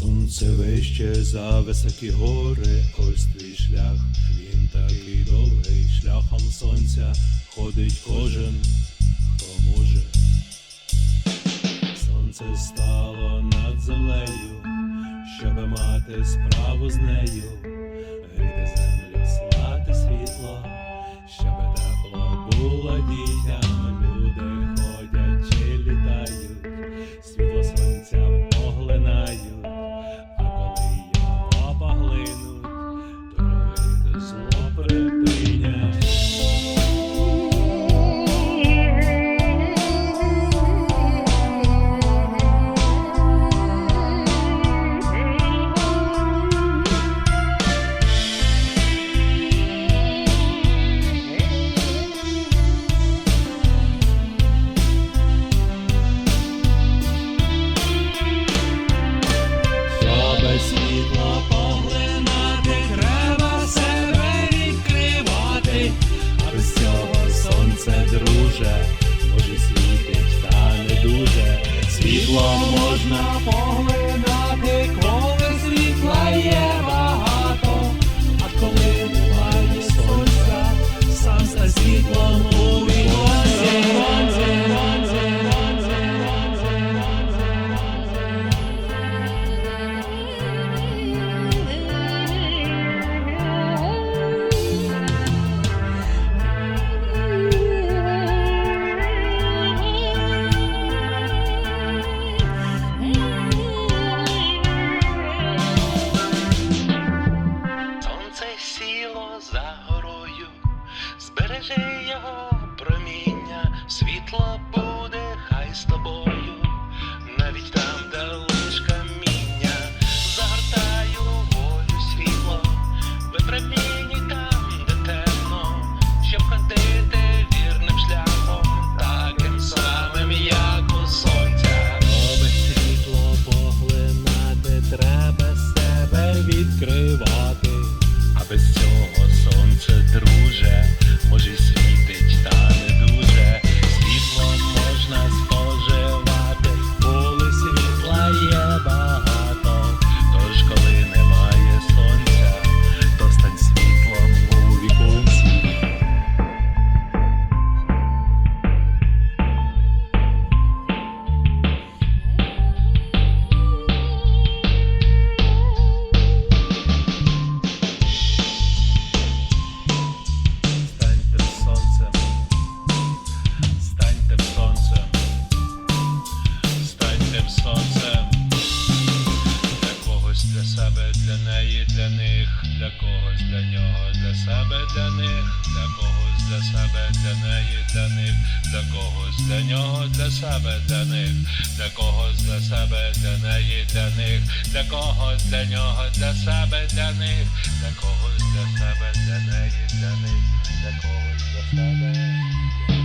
Сонце вище за високі гори, ось твій шлях, він такий довгий, шляхом сонця ходить кожен, хто може. Сонце стало над землею, щоби мати справу з нею, гріти землю, слати світло, щоби тепло було дітям, люди ходять чи літають, світло сонця за горою, збережи його проміння, світло буде хай з тобою, навіть там, де лиш каміння, загортаю волю світло, випромінюй там, де темно, щоб ходити вірним шляхом, таким самим, як у сонця. Щоб світло поглинати, треба себе відкривати. А без цього сонце, друже, станьте сонцем. Для когось для себе, для неї, для них, для когось для нього, для себе, для них, для когось для себе, для неї, для них, для когось для нього, для себе, для них, для когось для себе, для неї, для них, для когось для нього, для себе, для них, для когось для себе, для неї, для них, для когось для